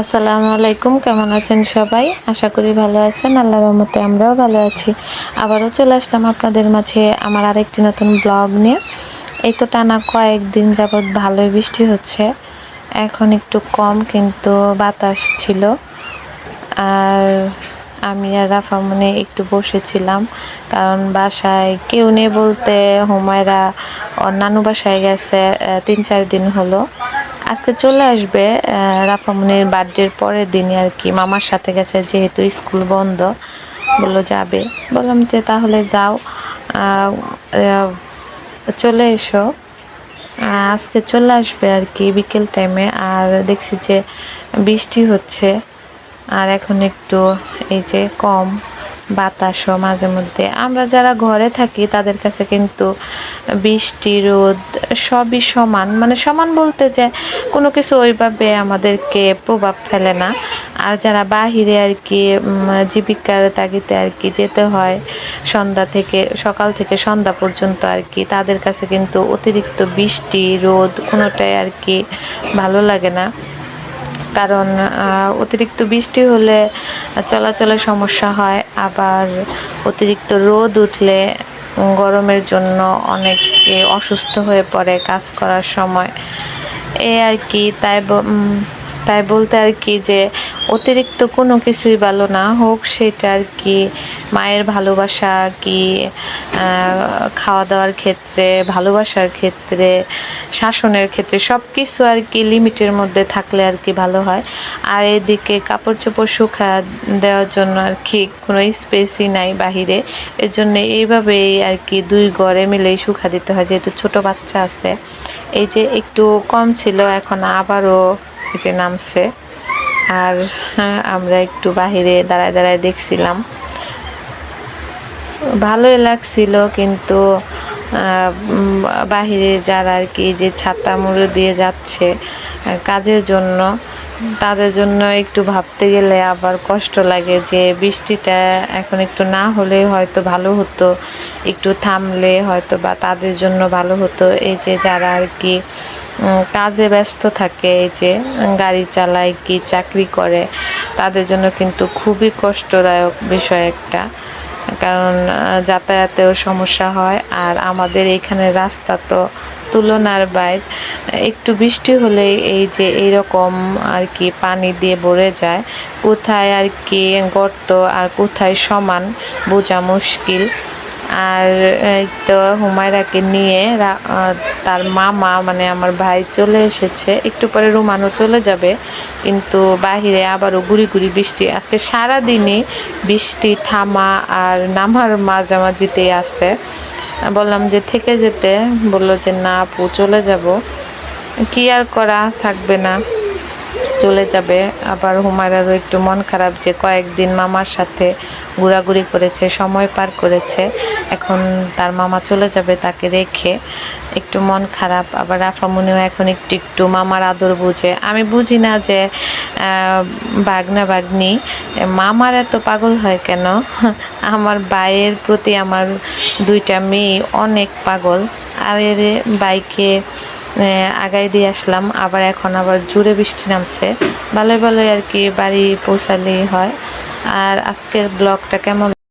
আসসালামু আলাইকুম, কেমন আছেন সবাই? আশা করি ভালো আছেন, আল্লাহর রহমতে আমরাও ভালো আছি। আবারও চলে আসলাম আপনাদের মাঝে আমার আরেকটি নতুন ব্লগ নিয়ে। এই তো টানা কয়েকদিন যাবৎ ভালোই বৃষ্টি হচ্ছে। এখন একটু কম, কিন্তু বাতাস ছিল। আর আমি আর রাফা মনে একটু বসেছিলাম, কারণ বাসায় কেউ নেই বলতে হুমায়রা নানু বাসায় গেছে তিন চার দিন হলো। আজকে চলে আসবে রাফামনির বার্থডের পরের দিনই আর কি। মামার সাথে গেছে যেহেতু স্কুল বন্ধ, বলল যাবে। বললাম যে তাহলে যাও চলে এসো। আজকে চলে আসবে আর কি বিকেল টাইমে আর দেখছি যে বৃষ্টি হচ্ছে, আর এখন একটু এই যে কম। বাতাসও মাঝে মধ্যে। আমরা যারা ঘরে থাকি, তাদের কাছে কিন্তু বৃষ্টি, রোদ সবই সমান। মানে সমান বলতে যে কোনো কিছু ওইভাবে আমাদেরকে প্রভাব ফেলে না। আর যারা বাহিরে আর কি জীবিকার তাগিদে আর কি যেতে হয়, সন্ধ্যা থেকে, সকাল থেকে সন্ধ্যা পর্যন্ত আর কি, তাদের কাছে কিন্তু অতিরিক্ত বৃষ্টি, রোদ কোনোটাই আর কি ভালো লাগে না। কারণ অতিরিক্ত বৃষ্টি হলে চলাচলের সমস্যা হয়, আবার অতিরিক্ত রোদ উঠলে গরমের জন্য অনেকে অসুস্থ হয়ে পড়ে কাজ করার সময়। এ আর কি, তাই তাই বলতে আর কি যে অতিরিক্ত কোনো কিছুই ভালো না হোক, সেটা আর কি মায়ের ভালোবাসা কি খাওয়া দাওয়ার ক্ষেত্রে ভালোবাসার ক্ষেত্রে শাসনের ক্ষেত্রে সব কিছু আর কি লিমিটের মধ্যে থাকলে আর কি ভালো হয়। আর এদিকে কাপড় চোপড় শুকা দেওয়ার জন্য আর কি কোনো স্পেসই নাই বাহিরে। এর জন্য এইভাবেই আর কি দুই গড়ে মিলেই শুকা দিতে হয় যেহেতু ছোট বাচ্চা আছে। এই যে একটু কম ছিল এখন আবারও যে নামছে। আর হ্যাঁ, আমরা একটু বাহিরে দাঁড়ায় দাঁড়ায় দেখছিলাম। ভালোই লাগছিল, কিন্তু বাহিরে যারা আর কি যে ছাতা মুড়ো দিয়ে যাচ্ছে কাজের জন্য, তাদের জন্য একটু ভাবতে গেলে আবার কষ্ট লাগে যে বৃষ্টিটা এখন একটু না হলে হয়তো ভালো হতো, একটু থামলে হয়তো বা তাদের জন্য ভালো হতো। এই যে যারা আর কি কাজে ব্যস্ত থাকে, এই যে গাড়ি চালায় কি চাকরি করে, তাদের জন্য কিন্তু খুবই কষ্টদায়ক বিষয় একটা। কারণ যাতায়াতেও সমস্যা হয়। আর আমাদের এইখানে রাস্তা তো তুলনার বাইর। একটু বৃষ্টি হলেই এই যে এইরকম আর কি পানি দিয়ে ভরে যায়, কোথায় আর কি গর্ত আর কোথায় সমান বোঝা মুশকিল। আর তো হুমায়রাকে নিয়ে তার মামা মানে আমার ভাই চলে এসেছে। একটু পরে রুমানও চলে যাবে, কিন্তু বাহিরে আবারও গুড়ি গুড়ি বৃষ্টি। আজকে সারা দিনই বৃষ্টি, থামা আর নামার মাঝামাঝিতেই আসতে বললাম যে, থেকে যেতে। বলল যে, না আপু, চলে যাব। কি আর করা, থাকবে না। চলে যাবে। আবার হুমায়রারও একটু মন খারাপ যে কয়েকদিন মামার সাথে ঘোরাঘুরি করেছে, সময় পার করেছে। এখন তার মামা চলে যাবে তাকে রেখে। একটু মন খারাপ, আবার রাফামুনিও এখন একটু একটু মামার আদর বুঝে। আমি বুঝি না যে বাগনা বাগনি মামার এত পাগল হয় কেন? আমার ভাইয়ের প্রতি আমার দুইটা মেয়ে অনেক পাগল। আর এর বাইকে আগাই দিয়ে আসলাম, আবার এখন আবার জুড়ে বৃষ্টি নামছে। ভালোই ভালোই আর কি বাড়ি পৌঁছালেই হয়। আর আজকের ব্লগটা কেমন?